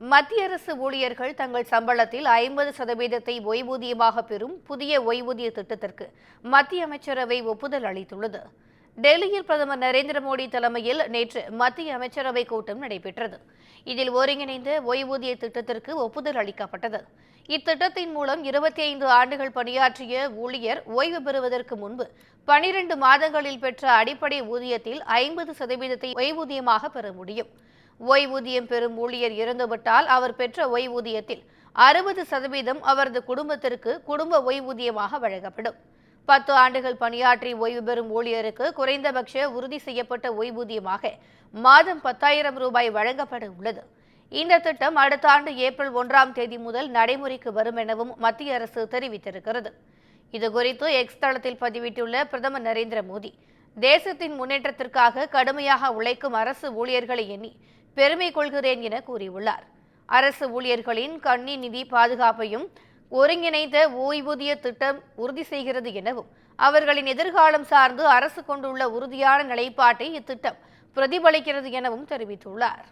மத்திய அரசு ஊழியர்கள் தங்கள் சம்பளத்தில் ஐம்பது சதவீதத்தை ஓய்வூதியமாக பெறும் புதிய ஓய்வூதிய திட்டத்திற்கு மத்திய அமைச்சரவை ஒப்புதல் அளித்துள்ளது. டெல்லியில் பிரதமர் நரேந்திர மோடி தலைமையில் நேற்று மத்திய அமைச்சரவை கூட்டம் நடைபெற்றது. இதில் ஒருங்கிணைந்த ஓய்வூதிய திட்டத்திற்கு ஒப்புதல் அளிக்கப்பட்டது. இத்திட்டத்தின் மூலம் இருபத்தி ஐந்து ஆண்டுகள் பணியாற்றிய ஊழியர் ஓய்வு பெறுவதற்கு முன்பு பனிரெண்டு மாதங்களில் பெற்ற அடிப்படை ஊதியத்தில் ஐம்பது சதவீதத்தை ஓய்வூதியமாக பெற முடியும். ஓய்வூதியம் பெறும் ஊழியர் இறந்துவிட்டால் அவர் பெற்ற ஓய்வூதியத்தில் அறுபது சதவீதம் அவரது குடும்பத்திற்கு குடும்ப ஓய்வூதியமாக வழங்கப்படும். பத்து ஆண்டுகள் பணியாற்றி ஓய்வு பெறும் ஊழியருக்கு குறைந்தபட்ச உறுதி செய்யப்பட்ட ஓய்வூதியமாக மாதம் பத்தாயிரம் ரூபாய் வழங்கப்பட உள்ளது. இந்த திட்டம் அடுத்த ஆண்டு ஏப்ரல் ஒன்றாம் தேதி முதல் நடைமுறைக்கு வரும் எனவும் மத்திய அரசு தெரிவித்திருக்கிறது. இதுகுறித்து எக்ஸ் தளத்தில் பதிவிட்டுள்ள பிரதமர் நரேந்திர மோடி தேசத்தின் முன்னேற்றத்திற்காக கடுமையாக உழைக்கும் அரசு ஊழியர்களை எண்ணி பெருமை கொள்கிறேன் என கூறியுள்ளார். அரசு ஊழியர்களின் கண்ணி நிதி பாதுகாப்பையும் ஒருங்கிணைந்த ஓய்வூதிய திட்டம் உறுதி செய்கிறது எனவும் அவர்களின் எதிர்காலம் சார்ந்து அரசு கொண்டுள்ள உறுதியான நிலைப்பாட்டை இத்திட்டம் பிரதிபலிக்கிறது எனவும் தெரிவித்துள்ளார்.